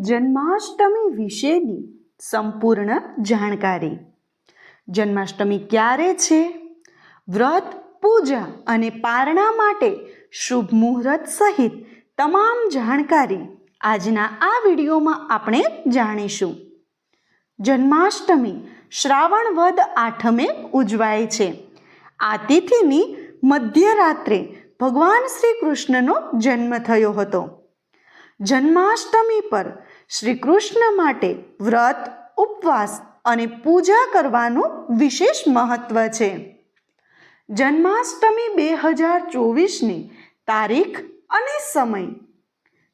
જન્માષ્ટમી વિશેની સંપૂર્ણ જાણકારી. જન્માષ્ટમી ક્યારે છે? વ્રત, પૂજા અને પારણા માટે શુભ મુહૂર્ત સહિત તમામ જાણકારી આજના આ વિડીયોમાં આપણે જાણીશું. જન્માષ્ટમી શ્રાવણ વદ આઠમે ઉજવાય છે. આ તિથિની મધ્યરાત્રે ભગવાન શ્રી કૃષ્ણનો જન્મ થયો હતો. જન્માષ્ટમી પર શ્રી કૃષ્ણ માટે વ્રત, ઉપવાસ અને પૂજા કરવાનું વિશેષ મહત્વ છે. જન્માષ્ટમી બે હજાર ચોવીસની તારીખ અને સમય.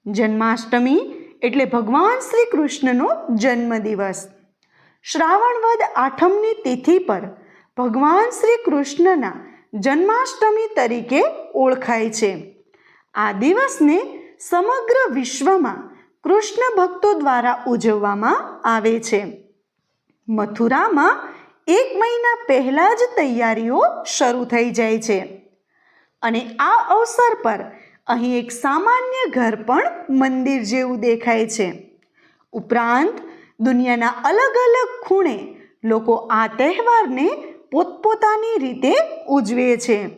જન્માષ્ટમી એટલે ભગવાન શ્રી કૃષ્ણનો જન્મદિવસ. શ્રાવણ વદ આઠમની તિથિ પર ભગવાન શ્રી કૃષ્ણના જન્માષ્ટમી તરીકે ઓળખાય છે. આ દિવસને સમગ્ર વિશ્વમાં કૃષ્ણ ભક્તો દ્વારા ઉજવવામાં આવે છે. મથુરામાં એક મહિના પહેલાં જ તૈયારીઓ શરૂ થઈ જાય છે. અને આ અવસર પર અહીં એક સામાન્ય ઘર પણ મંદિર જેવું દેખાય છે. ઉપરાંત દુનિયાના અલગ અલગ ખૂણે લોકો આ તહેવારને પોતપોતાની રીતે ઉજવે છે.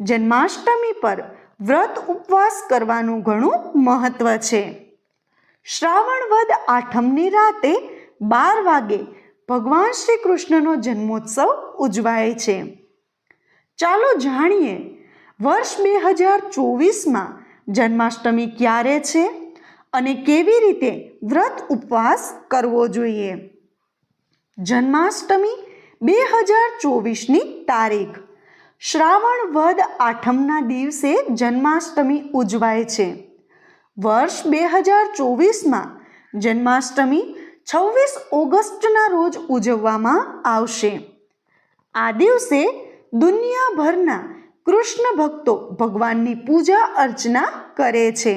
જન્માષ્ટમી પર વ્રત ઉપવાસ કરવાનું ઘણું મહત્વ છે. શ્રાવણ વદ આઠમની રાતે બાર વાગે ભગવાન શ્રી કૃષ્ણનો જન્મોત્સવ ઉજવાય છે. ચાલો જાણીએ, વર્ષ બે હજાર ચોવીસમાં જન્માષ્ટમી ક્યારે છે અને કેવી રીતે વ્રત ઉપવાસ કરવો જોઈએ? જન્માષ્ટમી બે હજાર ચોવીસની તારીખ. શ્રાવણ વદ આઠમના દિવસે જન્માષ્ટમી ઉજવાય છે. વર્ષ બે હજાર ચોવીસમાં જન્માષ્ટમી છવ્વીસ ઓગસ્ટના રોજ ઉજવવામાં આવશે. આ દિવસે દુનિયાભરના કૃષ્ણ ભક્તો ભગવાનની પૂજા અર્ચના કરે છે.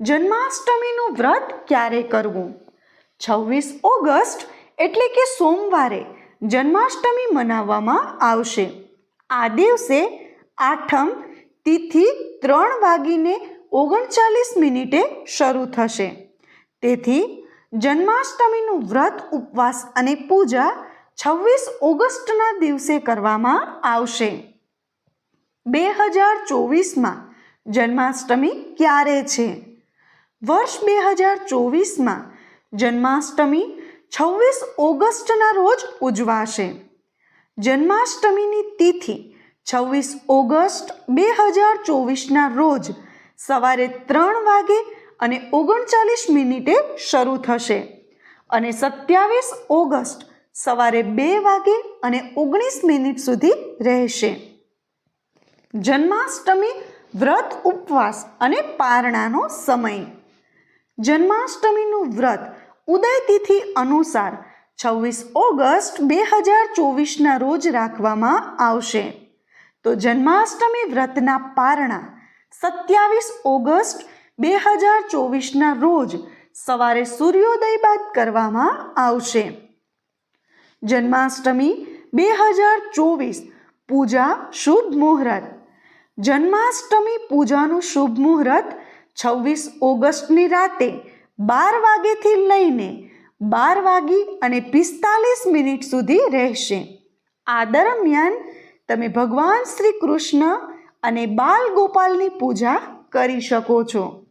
જન્માષ્ટમીનું વ્રત ક્યારે કરવું? છવ્વીસ ઓગસ્ટ એટલે કે સોમવારે જન્માષ્ટમી મનાવવામાં આવશે. આ દિવસે આઠમ તિથિ ત્રણ વાગીને ઓગણચાલીસ મિનિટે શરૂ થશે. તેથી જન્માષ્ટમીનું વ્રત, ઉપવાસ અને પૂજા છવ્વીસ ઓગસ્ટના દિવસે કરવામાં આવશે. બે હજાર ચોવીસમાં જન્માષ્ટમી ક્યારે છે? વર્ષ બે હજાર ચોવીસમાં જન્માષ્ટમી છવ્વીસ ઓગસ્ટના રોજ ઉજવાશે. જન્માષ્ટમીની તિથિ છવ્વીસ ઓગસ્ટ બે હજાર ચોવીસના રોજ સવારે ત્રણ વાગે અને ઓગણચાલીસ મિનિટે શરૂ થશે. અને સત્યાવીસ ઓગસ્ટ સવારે બે વાગે અને ઓગણીસ મિનિટ સુધી રહેશે. જન્માષ્ટમી વ્રત ઉપવાસ અને પારણાનો સમય. જન્માષ્ટમીનું વ્રત ઉદય તિથિ અનુસાર છવ્વીસ ઓગસ્ટ બે હજાર ચોવીસના રોજ રાખવામાં આવશે. તો જન્માષ્ટમી વ્રતના પારણા સત્યાવીસ ઓગસ્ટ બે હજાર ચોવીસના રોજ સવારે સૂર્યોદય બાદ કરવામાં આવશે. જન્માષ્ટમી બે હજાર ચોવીસ પૂજા શુભ મુહૂર્ત. જન્માષ્ટમી પૂજાનું શુભ મુહૂર્ત છવ્વીસ ઓગસ્ટની રાતે બાર વાગ્યેથી લઈને બાર વાગી અને પિસ્તાલીસ મિનિટ સુધી રહેશે. આ દરમિયાન તમે ભગવાન શ્રી કૃષ્ણ અને બાલ ગોપાલની પૂજા કરી શકો છો.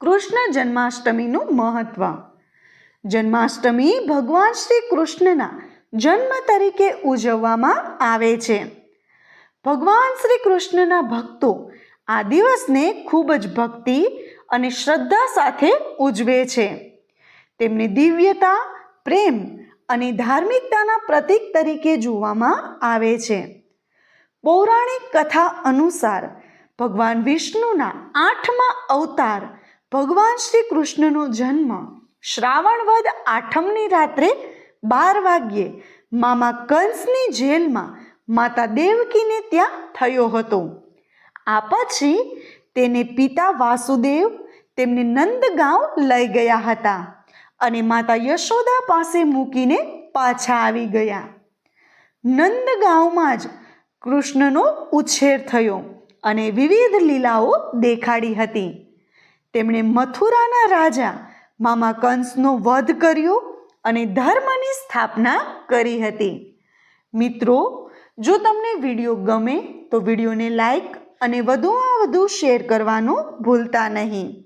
કૃષ્ણ જન્માષ્ટમીનું મહત્વ. જન્માષ્ટમી ભગવાન શ્રી કૃષ્ણના જન્મ તરીકે ઉજવવામાં આવે છે. ભગવાન શ્રી કૃષ્ણના ભક્તો આ દિવસને ખૂબ જ ભક્તિ અને શ્રદ્ધા સાથે ઉજવે છે. તેમની દિવ્યતા, પ્રેમ અને ધાર્મિકતાના પ્રતીક તરીકે જોવામાં આવે છે. પૌરાણિક કથા અનુસાર ભગવાન વિષ્ણુના આઠમા અવતાર ભગવાન શ્રી કૃષ્ણનો જન્મ શ્રાવણ વદ આઠમની રાત્રે બાર વાગ્યે મામા કંસની જેલમાં માતા દેવકીને ત્યાં થયો હતો. આ પછી તેને પિતા વાસુદેવ, તેમને નંદગાંવ લઈ ગયા હતા. અને માતા યશોદા પાસે મૂકીને પાછા આવી ગયા. નંદગાંવમાં જ કૃષ્ણનો ઉછેર થયો અને વિવિધ લીલાઓ દેખાડી હતી. તેમણે મથુરાના રાજા મામા કંસનો વધ કર્યો અને ધર્મની સ્થાપના કરી હતી. મિત્રો, જો તમને વીડિયો ગમે તો વિડીયોને લાઈક અને વધુમાં વધુ શેર કરવાનું ભૂલતા નહીં.